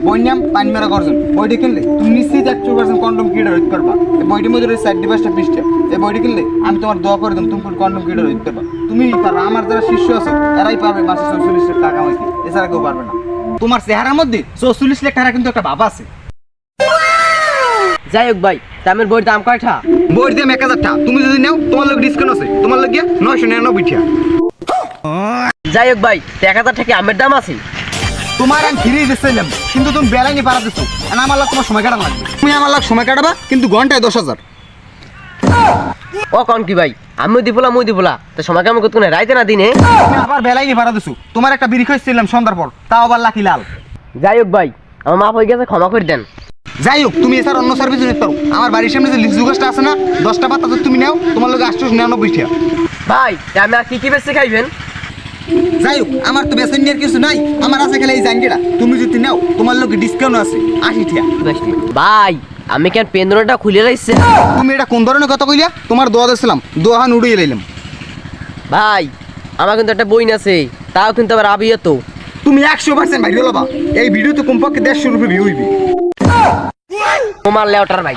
বই নাম পানি মেরা করছেন বইটি কিনলে তুমি নিশ্চিত একশো পার্সেন্ট কন্ডম কিডার হইতে পারবা। এই বইটির মধ্যে রয়েছে চারটি পাঁচটা পৃষ্ঠা। এই বইটি কিনলে আমি তোমার দোয়া করে দেবো তুমি কন্ডম কিডার হইতে পারবা। তুমি পারবা আমার যারা শিষ্য আছে এরাই পাবে মাসে চৌচল্লিশ লাখ টাকা হয়েছে এছাড়া কেউ পারবে না। তোমার চেহারার মধ্যে চৌচল্লিশ লাখ টাকা কিন্তু একটা ভাব আছে। যাই হোক ভাই দামের বইয়ের দাম কয়টা? বইয়ের দাম এক হাজার টাকা। তুমি যদি নাও তোমার লোক ডিসকাউন্ট আছে। তোমার লোক গিয়ে নয়শো নিরানব্বই টাকা যাই হোক ভাই এক হাজার টাকা আমের দাম আছে? তোমার আমি ফিরিয়ে দিচ্ছিলাম কিন্তু তুমি বেলাই নিয়ে পারা দিচ্ছ আর আমার লাগ তোমার সময় কাটানো লাগবে। তুমি আমার লাগ সময় কাটাবা কিন্তু ঘন্টায় দশ হাজার। ও কন কি ভাই? আমিও দিবলা মুই দিবলা তো সময় কেমন করতে রাইতে না দিনে? তুমি আবার বেলাই নিয়ে পারা দিচ্ছ তোমার একটা বিড়ি খাইছিলাম সন্ধ্যার পর। তাও আবার লাকি লাল। যাই হোক ভাই আমার মাফ হয়ে গেছে ক্ষমা করে দেন। যাই হোক তুমি এছাড়া অন্য সার্ভিস নিতে পারো। আমার বাড়ির সামনে যে লিচু গাছটা আছে না দশটা পাতা তো তুমি নাও তোমার লোক আটশো নিরানব্বই টাকা ভাই আমি আর কি কি বেশি খাইবেন? যাই হোক আমার তো বেসন নিয়ে কিছু নাই আমার আছে খেলে এই জাঙ্গিটা। তুমি যদি নাও তোমার লোক ডিসকাউন্ট আছে আশি টাকা ভাই আমি কেন পেন্দ্রটা খুলে রাখছে তুমি এটা কোন ধরনের কথা কইলিয়া তোমার দোয়া দিয়েছিলাম দোয়া উড়িয়ে লাইলাম। ভাই আমার কিন্তু একটা বই আছে তাও কিন্তু আবার আবিয়ে তো। তুমি একশো পার্সেন্ট ভাই লবা। এই ভিডিও তো কমপক্ষে দেড়শো রুপে ভিউ হইবি। তোমার লেওটার ভাই।